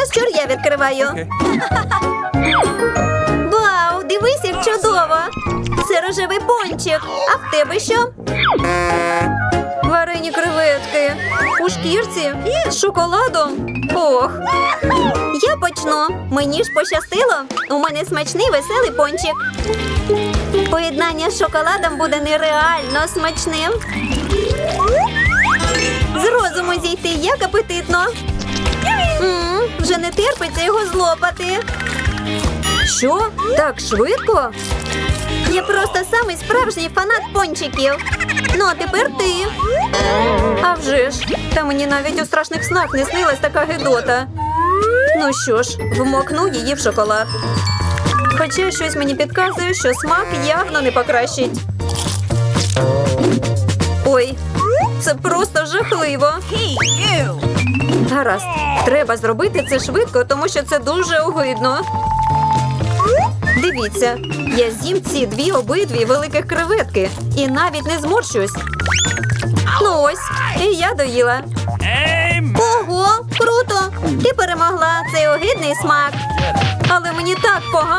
Чересчур я відкриваю. Вау, дивись, як чудово! Це рожевий пончик. А в тебе що? Варені креветки. У шкірці з шоколадом. Ох. Я почну. Мені ж пощастило. У мене смачний веселий пончик. Поєднання з шоколадом буде нереально смачним. З розуму зійти, як апетитно. Терпиться його злопати. Що? Так швидко? Я просто самий справжній фанат пончиків. Ну, а тепер ти. А вже ж, та мені навіть у страшних снах не снилась така гидота. Ну що ж, вмокну її в шоколад. Хоча щось мені підказує, що смак явно не покращить. Ой, це просто жахливо. Гаразд, треба зробити це швидко, тому що це дуже огидно. Дивіться, я з'їм ці дві обидві великих креветки і навіть не зморщусь. Ну ось, і я доїла. Ого, круто! Ти перемогла цей огидний смак. Але мені так погано.